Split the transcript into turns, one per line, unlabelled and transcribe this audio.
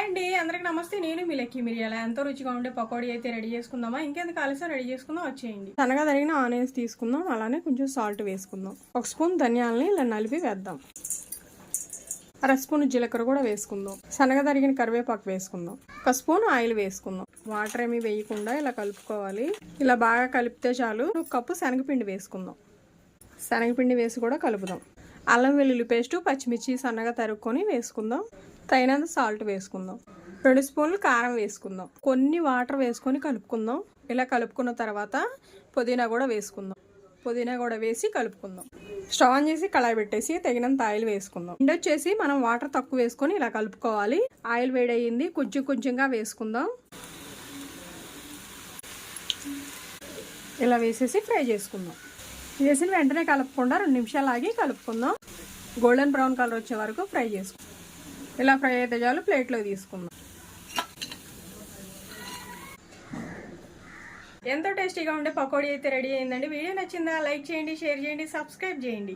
Hi అండి. అందరికి నమస్తే. నేను మీ లెక్కి మిరియాల? ఎంతో రుచిగా ఉండే పకోడీ అయితే రెడీ చేసుకుందామా? ఇంకెందుకు ఆలస్యం? రెడీ చేసుకుందాం వచ్చేయండి. సన్నగా తరిగిన ఆనియన్స్ తీసుకుందాం. అలానే కొంచెం సాల్ట్ వేసుకుందాం. ఒక స్పూన్ ధనియాలని ఇలా నలిపి వేద్దాం. అర స్పూన్ జీలకర్ర కూడా వేసుకుందాం. సన్నగా తరిగిన కరివేపాకు వేసుకుందాం. ఒక స్పూన్ ఆయిల్ వేసుకుందాం. వాటర్ ఏమీ వేయకుండా ఇలా కలుపుకోవాలి. ఇలా బాగా కలిపితే చాలు. ఒక కప్పు శనగపిండి వేసుకుందాం. శనగపిండి వేసి కూడా కలుపుదాం. అల్లం వెల్లుల్లి పేస్టు పచ్చిమిర్చి సన్నగా తరుక్కొని వేసుకుందాం. తగినంత సాల్ట్ వేసుకుందాం. రెండు స్పూన్లు కారం వేసుకుందాం. కొన్ని వాటర్ వేసుకొని కలుపుకుందాం. ఇలా కలుపుకున్న తర్వాత పుదీనా కూడా వేసుకుందాం. పుదీనా కూడా వేసి కలుపుకుందాం. స్టవ్ ఆన్ చేసి కళాయి పెట్టేసి తగినంత ఆయిల్ వేసుకుందాం. ఎండ్ వచ్చేసి మనం వాటర్ తక్కువ వేసుకొని ఇలా కలుపుకోవాలి. ఆయిల్ వేడయ్యింది. కొంచెం కొంచెంగా వేసుకుందాం. ఇలా వేసేసి ఫ్రై చేసుకుందాం. చేసిన వెంటనే కలుపుకుండా రెండు నిమిషాలు ఆగి కలుపుకుందాం. గోల్డెన్ బ్రౌన్ కలర్ వచ్చే వరకు ఫ్రై చేసుకుందాం ఇలా ఫ్రై అయితే చాలు ప్లేట్లో తీసుకుందాం. ఎంతో టేస్టీగా ఉండే పకోడీ అయితే రెడీ అయిందండి. వీడియో నచ్చిందా లైక్ చేయండి షేర్ చేయండి సబ్స్క్రైబ్ చేయండి.